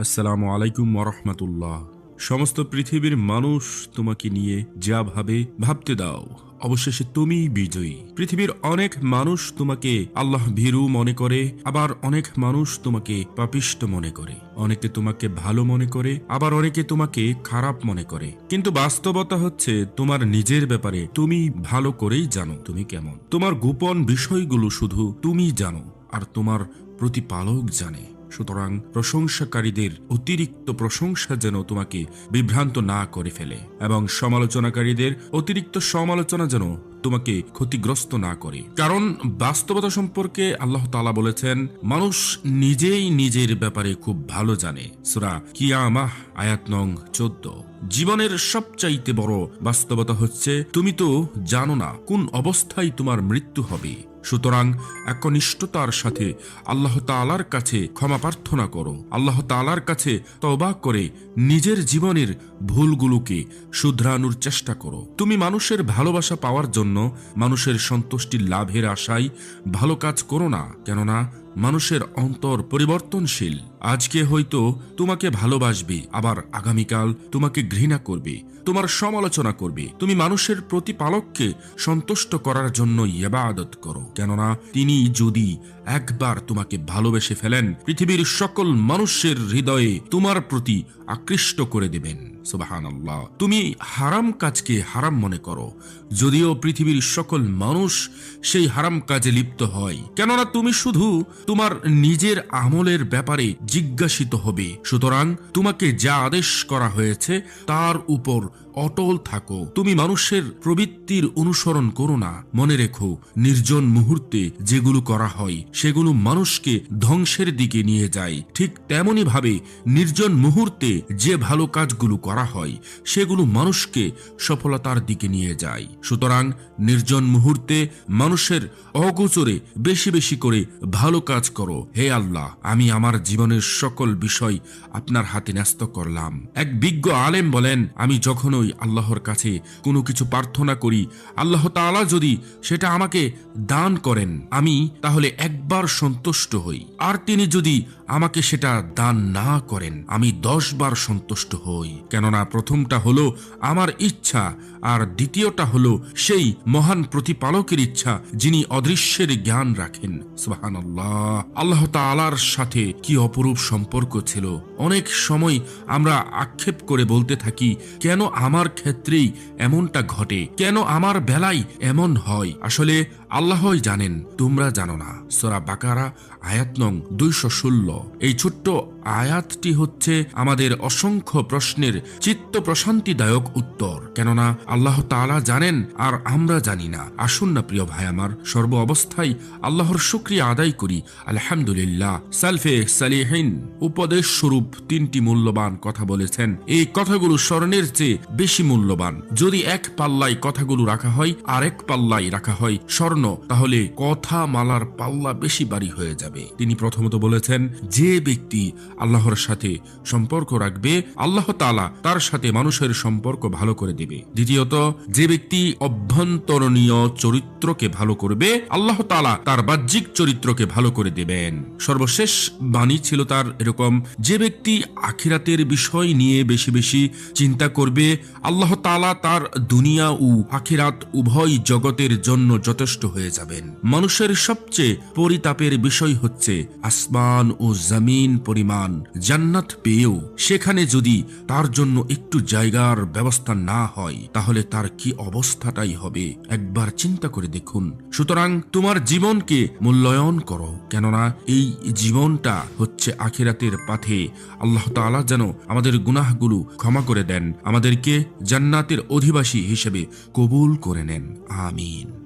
আসসালামু আলাইকুম ওরহমতুল্লাহ সমস্ত পৃথিবীর মানুষ তোমাকে নিয়ে যা ভাবে, ভাবতে দাও। অবশেষে তুমি বিজয়ী। পৃথিবীর অনেক মানুষ তোমাকে আল্লাহ ভীরু মনে করে, আবার অনেক মানুষ তোমাকে পাপিষ্ট মনে করে। অনেকে তোমাকে ভালো মনে করে, আবার অনেকে তোমাকে খারাপ মনে করে। কিন্তু বাস্তবতা হচ্ছে, তোমার নিজের ব্যাপারে তুমি ভালো করেই জানো তুমি কেমন। তোমার গোপন বিষয়গুলো শুধু তুমি জানো, আর তোমার প্রতিপালক জানে। সুতরাং প্রশংসাকারীদের অতিরিক্ত প্রশংসা যেন তোমাকে বিভ্রান্ত না করে ফেলে, এবং সমালোচনাকারীদের অতিরিক্ত সমালোচনা যেন তোমাকে ক্ষতিগ্রস্ত না করে। কারণ বাস্তবতা সম্পর্কে আল্লাহ তালা বলেছেন, মানুষ নিজেই নিজের ব্যাপারে খুব ভালো জানে। সুরা কিয়ামাহ, আয়াত নং চোদ্দ। জীবনের সবচাইতে বড় বাস্তবতা হচ্ছে, তুমি তো জানো না কোন অবস্থায় তোমার মৃত্যু হবে। সুতরাং একনিষ্ঠতার সাথে আল্লাহ তালার কাছে ক্ষমা প্রার্থনা করো। আল্লাহ তালার কাছে তবা করে নিজের জীবনের ভুলগুলোকে শুধরানোর চেষ্টা করো। তুমি মানুষের ভালোবাসা পাওয়ার জন্য মানুষের সন্তুষ্টি লাভের আশায় ভালো কাজ করো না, কেননা মানুষের অন্তর পরিবর্তনশীল। আজকে হয়তো তোমাকে ভালোবাসবে, আবার আগামীকাল তোমাকে ঘৃণা করবে, তোমার সমালোচনা করবে। তুমি মানুষের প্রতিপালককে সন্তুষ্ট করার জন্য ইবাদত করো। কেননা তিনি যদি একবার তোমাকে ভালোবেসে ফেলেন, পৃথিবীর সকল মানুষের হৃদয়ে তোমার প্রতি আকৃষ্ট করে দেবেন। সুবাহান তুমি হারাম কাজকে হারাম মনে করো। যদিও পৃথিবীর সকল মানুষ সেই হারাম কাজে লিপ্ত হয়। কেননা তুমি শুধু তোমার নিজের আমলের ব্যাপারে জিজ্ঞাসিত হবে, সুতরাং তোমাকে যা আদেশ করা হয়েছে তার উপর অটল থাকো। তুমি মানুষের প্রবৃত্তির অনুসরণ করো না। মনে রেখো, নির্জন মুহূর্তে যেগুলো করা হয়, সেগুলো মানুষকে ধ্বংসের দিকে নিয়ে যায়। ঠিক তেমনি ভাবে নির্জন মুহূর্তে যে ভালো কাজগুলো করা হয়, সেগুলো মানুষকে সফলতার দিকে নিয়ে যায়। সুতরাং নির্জন মুহূর্তে মানুষের অগোচরে বেশি বেশি করে ভালো কাজ করো। হে আল্লাহ, আমি আমার জীবনের সকল বিষয় আপনার হাতে ন্যস্ত করলাম। এক বিজ্ঞ আলেম বলেন, আমি যখনই আল্লাহর কাছে কোনো কিছু প্রার্থনা করি, আল্লাহ তালা যদি সেটা আমাকে দান করেন, আমি তাহলে একবার সন্তুষ্ট হই। আর তিনি যদি আমাকে সেটা দান না করেন, আমি দশ বার সন্তুষ্ট হই। কেননা প্রথমটা হলো আমার ইচ্ছা, আর দ্বিতীয়টা হলো সেই মহান প্রতিপালকের ইচ্ছা, যিনি অদৃশ্যের জ্ঞান রাখেন। সুবাহান আল্লাহ আল্লাহ তালার সাথে কি অপরূপ সম্পর্ক ছিল? অনেক সময় আমরা আক্ষেপ করে বলতে থাকি, কেন আমার ক্ষেত্রেই এমনটা ঘটে? কেন আমার বেলায় এমন হয়? আসলে আল্লাহই জানেন, তোমরা জানো না। সোরা বাকারা, আয়াত নং দুইশো ষোলো। এই ছোট্ট আয়াতটি হচ্ছে আমাদের অসংখ্য প্রশ্নের চিত্ত প্রশান্তিদায়ক উত্তর। কেননা আল্লাহ তাআলা জানেন, আর আমরা জানি না। আসুন না প্রিয় ভাই আমার, সর্ব অবস্থায় আল্লাহর শুক্রিয়া আদায় করি। আলহামদুলিল্লাহ। সালফে সালিহিন। উপদেশ স্বরূপ তিনটি মূল্যবান কথা বলেছেন। এই কথাগুলো স্মরণের চেয়ে বেশি মূল্যবান। যদি এক পাল্লায় কথাগুলো রাখা হয় আর এক পাল্লায় রাখা হয় স্বর্ণ, তাহলে কথা মালার পাল্লা বেশি বাড়ি হয়ে যাবে। তিনি প্রথমত বলেছেন, যে ব্যক্তি আল্লাহর সাথে সম্পর্ক রাখবে, আল্লাহ তালা তার সাথে মানুষের সম্পর্ক ভালো করে দেবে। দ্বিতীয়ত, যে ব্যক্তি অভ্যন্তরণীয় চরিত্রকে ভালো করবে, আল্লাহ তালা তার বাহ্যিক চরিত্রকে ভালো করে দেবেন। সর্বশেষ বাণী ছিল তার এরকম, যে ব্যক্তি আখিরাতের বিষয় নিয়ে বেশি বেশি চিন্তা করবে, আল্লাহ তালা তার দুনিয়া ও আখিরাত উভয় জগতের জন্য যথেষ্ট হয়ে যাবেন। মানুষের সবচেয়ে পরিতাপের বিষয় হচ্ছে আসমান ও জমিন পরিমাণ। জান্নাত পেয়েও সেখানে যদি তার জন্য একটু জায়গার ব্যবস্থা না হয়, তাহলে তার কি অবস্থাটাই হবে? একবার চিন্তা করে দেখুন। সুতরাং তোমার জীবনকে মূল্যায়ন করো, কেননা এই জীবনটা হচ্ছে আখিরাতের পাথে। আল্লাহ তাআলা যেন আমাদের গুনাহগুলো ক্ষমা করে দেন, আমাদেরকে জান্নাতের অধিবাসী হিসেবে কবুল করে নেন। আমিন।